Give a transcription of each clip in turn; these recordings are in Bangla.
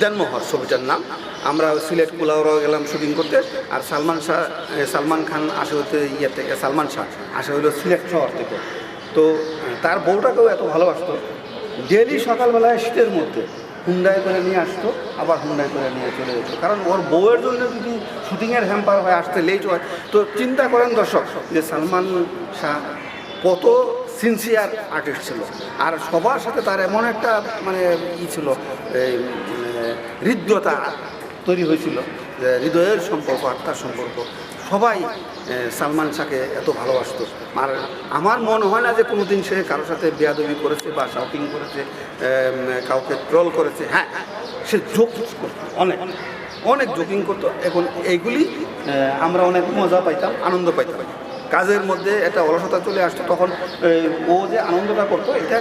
দেনমোহর ছবিটার নাম। আমরা সিলেট কুলাউড়াও গেলাম শুটিং করতে। আর সালমান শাহ সালমান খান আসে হতে ইয়ে থেকে সালমান শাহ আসে হলো সিলেট শহর থেকে। তো তার বউটাকেও এত ভালোবাসতো। ডেলি সকালবেলায় শীতের মধ্যে হুন্ডাই করে নিয়ে আসতো আবার হুন্ডাই করে নিয়ে চলে যেত। কারণ ওর বউয়ের জন্য যদি শুটিংয়ের হ্যাম্পার হয় আসতে লেট হয়। তো চিন্তা করেন দর্শক যে সালমান শাহ কত সিনসিয়ার আর্টিস্ট ছিল। আর সবার সাথে তার এমন একটা মানে ই ছিল এই, হৃদ্যতা তৈরি হয়েছিল, যে হৃদয়ের সম্পর্ক, আত্মার সম্পর্ক। সবাই সালমান শাহকে এত ভালোবাসতো। আর আমার মনে হয় না যে কোনোদিন সে কারোর সাথে বেয়াদবি করেছে বা শপিং করেছে কাউকে ট্রল করেছে। হ্যাঁ সে জোক অনেক অনেক জোকিং করতো। এখন এইগুলি আমরা অনেক মজা পাইতাম, আনন্দ পাইতাম। কাজের মধ্যে একটা অলসতা চলে আসতো, তখন ও যে আনন্দটা করতো, এটা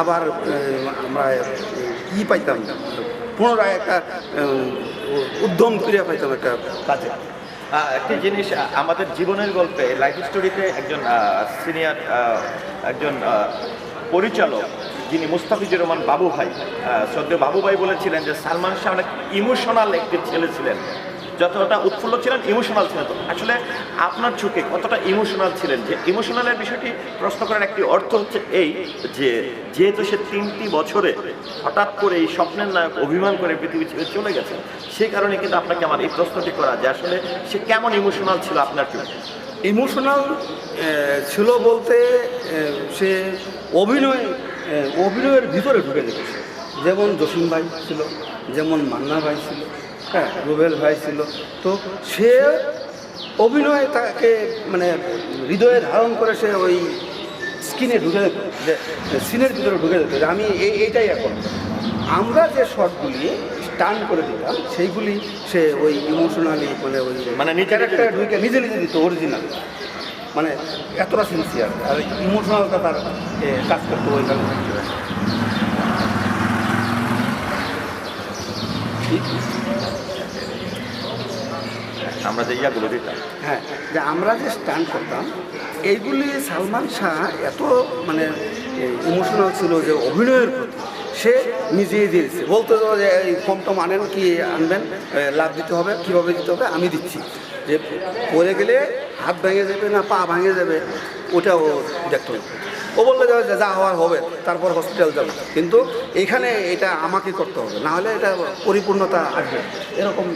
আবার আমরা ই পাইতাম। পুনরায় একটা উদ্যম ফিরে পাইতাম একটা কাজে। একটি জিনিস আমাদের জীবনের গল্পে লাইফ স্টোরিতে একজন সিনিয়র একজন পরিচালক, যিনি মুস্তাফিজুর রহমান বাবু ভাই শ্রদ্ধেয় বাবু ভাই বলেছিলেন যে সালমান শাহ অনেক ইমোশনাল একটি ছেলে ছিলেন। যতটা উৎফুল্ল ছিলেন ইমোশনাল ছিলেন। আসলে আপনার চোখে কতটা ইমোশনাল ছিলেন? যে ইমোশনালের বিষয়টি প্রশ্ন করার একটি অর্থ হচ্ছে এই যে, যেহেতু সে তিনটি বছরে হঠাৎ করে এই স্বপ্নের নায়ক অভিমান করে পৃথিবী ছেড়ে চলে গেছে, সেই কারণে কিন্তু আপনাকে আমার এই প্রশ্নটি করা যে আসলে সে কেমন ইমোশনাল ছিল আপনার চোখে? ইমোশনাল ছিল বলতে সে অভিনয় অভিনয়ের ভিতরে ঢুকে যেতেছে যেমন জসিম ভাই ছিল, যেমন মান্না ভাই ছিল হ্যাঁ রুবেল ভাই ছিল। তো সে অভিনয় তাকে মানে হৃদয়ে ধারণ করে সে ওই স্কিনে ঢুকে যেত যে সিনের ভিতরে ঢুকে যেত যে আমি এই এইটাই এখন। আমরা যে শর্টগুলি টার্ন করে দিতাম সেইগুলি সে ওই ইমোশনালি মানে ওই মানে ক্যারেক্টারে ঢুকে নিজে নিজে দিত অরিজিনাল মানে এতটা সিনসিয়ার আর ইমোশনালটা তার এ, কাজ করতো ওই কারণে। আমরা যে ইয়াগুলো দিতাম। হ্যাঁ যে আমরা যে স্টান্ট করতাম, এইগুলি সালমান শাহ এত মানে ইমোশনাল ছিল যে অভিনয়ের প্রতি। সে নিজেই দিয়েছে। বলতে যে, এই ফর্ম টম আনেন কি আনবেন লাভ দিতে হবে, কীভাবে দিতে হবে? আমি দিচ্ছি। যে পড়ে গেলে হাত ভেঙে যাবে না, পা ভাঙে যাবে? ওটা ও দেখতো ও বললে যে, যা হওয়ার হবে, তারপর হসপিটাল যাবে। কিন্তু এখানে এটা আমাকে করতে হবে, না হলে এটা পরিপূর্ণতা আসবে এরকম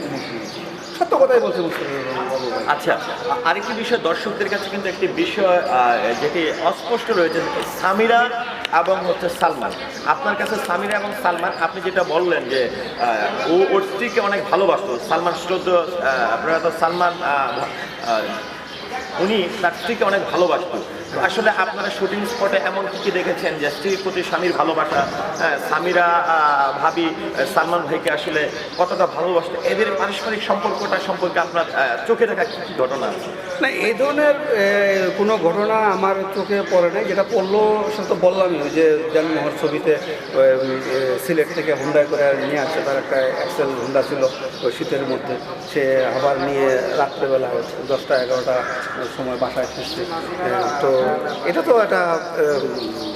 সত্য কথাই বলছে আচ্ছা আরেকটি বিষয়, দর্শকদের কাছে কিন্তু একটি বিষয় যেটি অস্পষ্ট রয়েছে সামিরা এবং হচ্ছে সালমান। আপনার কাছে সামিরা এবং সালমান, আপনি যেটা বললেন যে ও ওর স্ত্রীকে অনেক ভালোবাসতো, সালমান শ্রদ্ধ প্রয়াত সালমান উনি তার স্ত্রীকে অনেক ভালোবাসতেন। আসলে আপনারা শুটিং স্পটে এমন কি কি দেখেছেন যে স্ত্রীর প্রতি স্বামীর ভালোবাসা হ্যাঁ, সামিরা ভাবি সালমান ভাইকে আসলে কতটা ভালোবাসতো? এদের পারস্পরিক সম্পর্কটা সম্পর্কে আপনার চোখে দেখা কি কি ঘটনা না এই ধরনের কোনো ঘটনা আমার চোখে পড়ে নাই। যেটা পড়ল সেটা তো বললামই যে জন্মহর ছবিতে সিলেট থেকে হুন্ডায় করে নিয়ে আসছে তার একটা এক্সেল হুন্ডা ছিল ওই শীতের মধ্যে। সে আবার নিয়ে রাত্রেবেলা দশটা এগারোটা সময় বাসায় ফিরছে। তো এটা তো একটা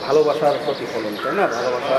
ভালোবাসার প্রতিফলন তাই না? ভালোবাসা।